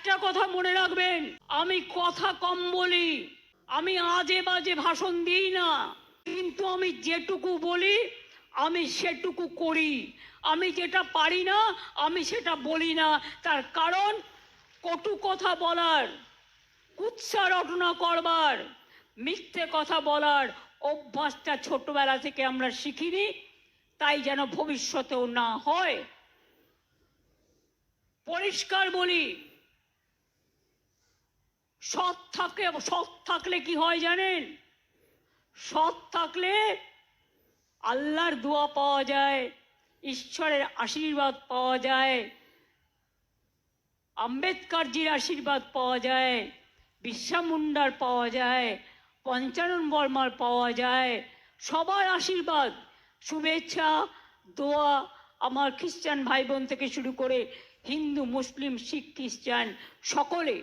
একটা কথা মনে রাখবেন, আমি কথা কম বলি, আমি আজে বাজে ভাষণ দিই না, কিন্তু আমি যেটুকু বলি, আমি সেটুকু করি। আমি যেটা পারি না, আমি সেটা বলি না। তার কারণ, কটু কথা বলার, কুৎসা রটনা করবার, মিথ্যে কথা বলার অভ্যাসটা ছোটবেলা থেকে আমরা শিখিনি, তাই যেন ভবিষ্যতেও না হয়। পরিষ্কার বলি সৎ থাকে সৎ থাকলে কি হয় জানেন? সৎ থাকলে আল্লাহর দোয়া পাওয়া যায়, ঈশ্বরের আশীর্বাদ পাওয়া যায়, আম্বেদকরজির আশীর্বাদ পাওয়া যায় বিশ্বা মুন্ডার পাওয়া যায়, পঞ্চানন বর্মার পাওয়া যায়, সবার আশীর্বাদ, শুভেচ্ছা, দোয়া আমার খ্রিস্টান ভাই বোন থেকে শুরু করে হিন্দু, মুসলিম, শিখ, খ্রিস্টান সকলে।